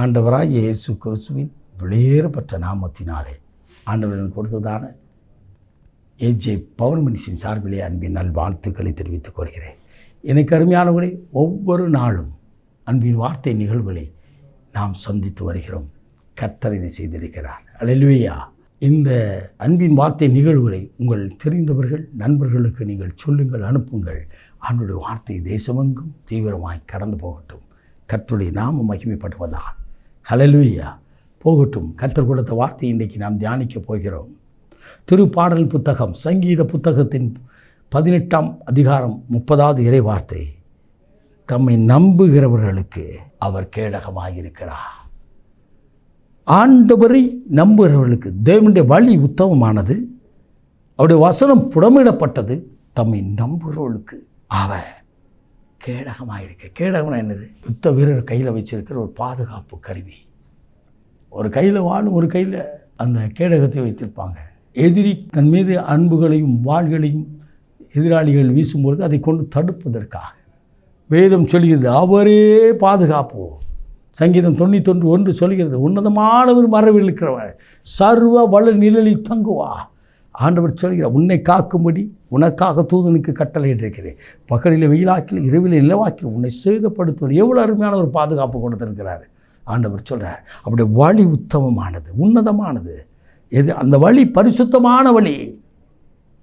ஆண்டவராக இயேசு கிறிஸ்துவின் வெளியேறப்பட்ட நாமத்தினாலே ஆண்டவரின் கொடுத்ததான ஏஜே பௌர்ணமினிசின் சார்பிலே அன்பின் நல்வாழ்த்துக்களை தெரிவித்துக் கொள்கிறேன். எனக்கு அருமையானவர்களே ஒவ்வொரு நாளும் அன்பின் வார்த்தை நிகழ்வுகளை நாம் சந்தித்து வருகிறோம். கர்த்தர் இதை செய்திருக்கிறார். அல்லேலூயா இந்த அன்பின் வார்த்தை நிகழ்வுகளை உங்கள் தெரிந்தவர்கள் நண்பர்களுக்கு நீங்கள் சொல்லுங்கள் அனுப்புங்கள். ஆண்டுடைய வார்த்தை தேசமெங்கும் தீவிரமாய் கடந்து போகட்டும். கர்த்துடைய நாம மகிமைப்படுவதாக ஹலலுயா போகட்டும் கர்த்தர் கொடுத்த வார்த்தை இன்றைக்கு நாம் தியானிக்க போகிறோம். திருப்பாடல் புத்தகம் சங்கீத புத்தகத்தின் பதினெட்டாம் அதிகாரம் முப்பதாவது இறை வார்த்தை தம்மை நம்புகிறவர்களுக்கு அவர் கேடகமாயிருக்கிறார். ஆண்டவரை நம்புகிறவர்களுக்கு தேவனுடைய வழி உத்தமமானது அவருடைய வசனம் புடமிடப்பட்டது தம்மை நம்புகிறவர்களுக்கு. அவர் கேடகமாக இருக்குது கேடகம்னா என்னது? யுத்த வீரர் கையில் வச்சிருக்கிற ஒரு பாதுகாப்பு கருவி. ஒரு கையில் வாழும் ஒரு கையில் அந்த கேடகத்தை வைத்திருப்பாங்க. எதிரி தன் மீது அன்புகளையும் வாள்களையும் எதிராளிகள் வீசும்பொழுது அதை கொண்டு தடுப்பதற்காக. வேதம் சொல்கிறது அவரே பாதுகாப்பு. சங்கீதம் தொண்ணூத்தொன்று ஒன்று சொல்கிறது உன்னதமானவர் மரபில் இருக்கிறவர் சர்வ வள நிழலில் தங்குவா ஆண்டவர் சொல்கிறார் உன்னை காக்கும்படி உனக்காக தூதனுக்கு கட்டளையிட்டிருக்கிறேன் பகலில் வெயிலாக்கில் இரவில் நிலவாக்கில் உன்னை சேதப்படுத்துவது எவ்வளோ அருமையான ஒரு பாதுகாப்பு கொடுத்துருக்கிறார். ஆண்டவர் சொல்கிறார் அப்படி வழி உத்தமமானது உன்னதமானது. எது அந்த வழி பரிசுத்தமான வழி.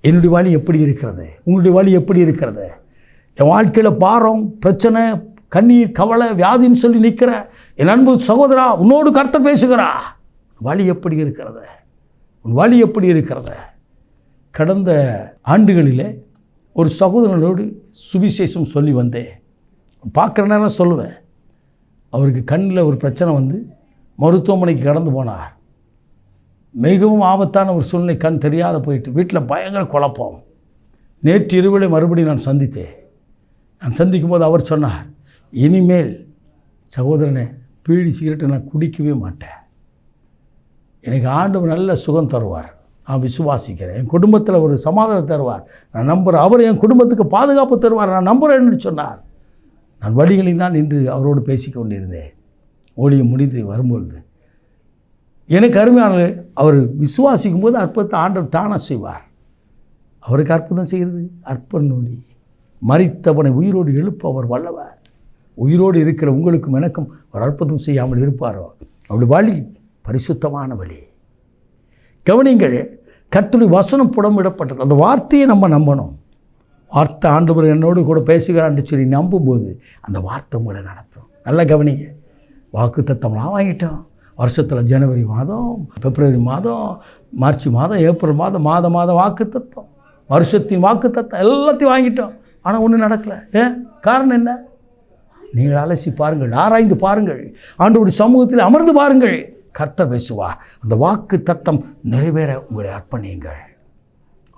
என்னுடைய வழி எப்படி இருக்கிறது? உங்களுடைய வழி எப்படி இருக்கிறது? என் வாழ்க்கையில் பாரம் பிரச்சனை கண்ணீர் கவலை வியாதின்னு சொல்லி நிற்கிற என் அன்பு சகோதரா உன்னோடு கருத்தை பேசுகிறா வழி எப்படி இருக்கிறது? உன் வழி எப்படி இருக்கிறது? கடந்த ஆண்டுகளிலே ஒரு சகோதரனோடு சுவிசேஷம் சொல்லி வந்தேன். பார்க்குற நேரம் சொல்லுவேன். அவருக்கு கண்ணில் ஒரு பிரச்சனை வந்து மருத்துவமனைக்கு கடந்து போனார். மிகவும் ஆபத்தான ஒரு சூழ்நிலை கண் தெரியாத போயிட்டு வீட்டில் பயங்கர குழப்பம். நேற்று இருவிலை மறுபடியும் நான் சந்தித்தேன். நான் சந்திக்கும் போது அவர் சொன்னார் இனிமேல் சகோதரனை பீடி சிகரெட்டை நான் குடிக்கவே மாட்டேன். எனக்கு ஆண்டும் நல்ல சுகம் தருவார். நான் விசுவாசிக்கிறேன். என் குடும்பத்தில் ஒரு சமாதானம் தருவார். நான் நம்புகிறேன் அவர் என் குடும்பத்துக்கு பாதுகாப்பு தருவார். நான் நம்புகிறேன்னு சொன்னார். நான் வழிகளில் தான் நின்று அவரோடு பேசிக் கொண்டிருந்தேன். ஊழியம் முடிந்து வரும்பொழுது எனக்கு அருமையான அவர் விசுவாசிக்கும் போது அற்புதத்தை ஆண்டவர் தானாக செய்வார். அவருக்கு அற்புதம் செய்கிறது. அற்பன் நொடி. மறித்தவனை உயிரோடு எழுப்ப அவர் வல்லவர். உயிரோடு இருக்கிற உங்களுக்கும் எனக்கும் ஒரு அற்புதம் செய்யாமல் இருப்பாரோ? அவருடைய வழி பரிசுத்தமான வழி. கவனிங்கள் கர்த்தருடைய வசனம் புடமிடப்பட்டது அந்த வார்த்தையை நம்ம நம்பணும். வார்த்தை ஆண்டவர் என்னோடு கூட பேசுகிறான்னு சொல்லி நம்பும்போது அந்த வார்த்தை உங்களை நடத்தும். நல்லா கவனிங்க. வாக்கு தத்தம்லாம் வாங்கிட்டோம் வருஷத்தில் ஜனவரி மாதம் பிப்ரவரி மாதம் மார்ச் மாதம் ஏப்ரல் மாதம் மாதம் மாதம் வாக்கு தத்தம். வருஷத்தின் வாக்கு தத்தம் எல்லாத்தையும் வாங்கிட்டோம். ஆனால் ஒன்றும் நடக்கலை. ஏன் காரணம் என்ன? நீங்கள் அலசி பாருங்கள் ஆராய்ந்து பாருங்கள். ஆண்டோடைய சமூகத்தில் அமர்ந்து பாருங்கள். கர்த்த பேசுவா அந்த வாக்கு தத்தம் நிறைவேற உங்களை அர்ப்பணியுங்கள்.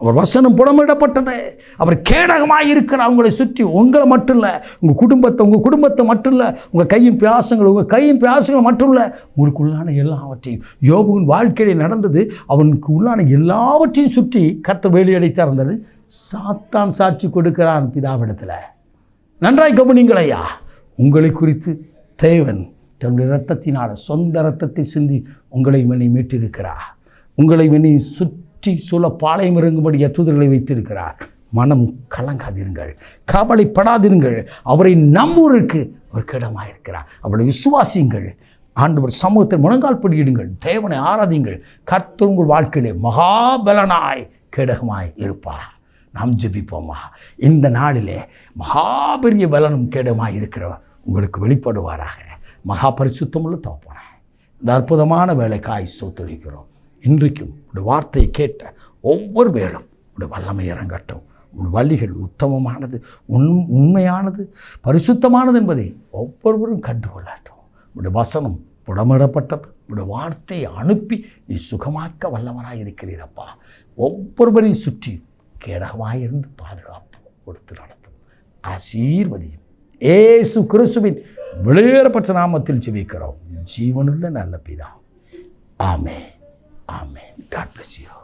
அவர் வசனம் புடமிடப்பட்டது. அவர் கேடகமாக இருக்கிற அவங்களை சுற்றி உங்களை மட்டும் இல்லை உங்கள் குடும்பத்தை உங்கள் குடும்பத்தை மட்டும் இல்லை உங்கள் கையின் பியாசங்கள் உங்கள் கையின் பியாசங்கள் மட்டும் இல்லை உங்களுக்கு உள்ளான எல்லாவற்றையும். யோபுவின் வாழ்க்கையில் நடந்தது அவனுக்கு உள்ளான எல்லாவற்றையும் சுற்றி கர்த்த வேலையடைத்தான் இருந்தது சாத்தான் சாட்சி கொடுக்கிறான் பிதாவிடத்தில். நன்றாய் கவனிங்களையா உங்களை குறித்து தேவன் தன்னுடைய இரத்தத்தினால் சொந்த இரத்தத்தை சிந்தி உங்களை மணி மீட்டிருக்கிறார். உங்களை மணி சுற்றி சூழ பாளையம் இறங்கும்படி எத்துதல்களை வைத்திருக்கிறார். மனம் கலங்காதிருங்கள். கவலைப்படாதிருங்கள். அவரை ஒரு அவர் கிடமாயிருக்கிறார். அவளை விசுவாசியுங்கள். ஆண்டவர் சமூகத்தில் முழங்கால் படியிடுங்கள். தேவனை ஆராதிங்கள் கர்த்தர் உங்கள் வாழ்க்கையிலே மகாபலனாய் கேடகமாய் இருப்பார். நாம் ஜெபிப்போமா? இந்த நாளிலே மகாபெரிய பலனும் கேடகமாய் இருக்கிறவர் உங்களுக்கு வெளிப்படுவாராக. மகா பரிசுத்தமுள்ள தோப்பன இந்த அற்புதமான வேலைக்காய் சோத்தரிக்கிறோம் இன்றைக்கும் உடைய வார்த்தையை கேட்ட ஒவ்வொரு வேளும் உடைய வல்லமை இறங்கட்டும். உன் வழிகள் உத்தமமானது உண் உண்மையானது பரிசுத்தமானது என்பதை ஒவ்வொருவரும் கண்டுகொள்ளட்டும். உடைய வசனம் புடமிடப்பட்டது உடைய வார்த்தையை அனுப்பி நீ சுகமாக்க வல்லவராக இருக்கிறீரப்பா. ஒவ்வொருவரையும் சுற்றி கேடகமாக இருந்து பாதுகாப்பு கொடுத்து நடத்தும். ஆசீர்வதியும். ஏசு கிறிஸ்துவின் வெளியேறப்பட்ட நாமத்தில் ஜெபிக்கிறோம். ஜீவனுள்ள நல்ல பிதா. ஆமே ஆமே காட் பிளஸ் யூ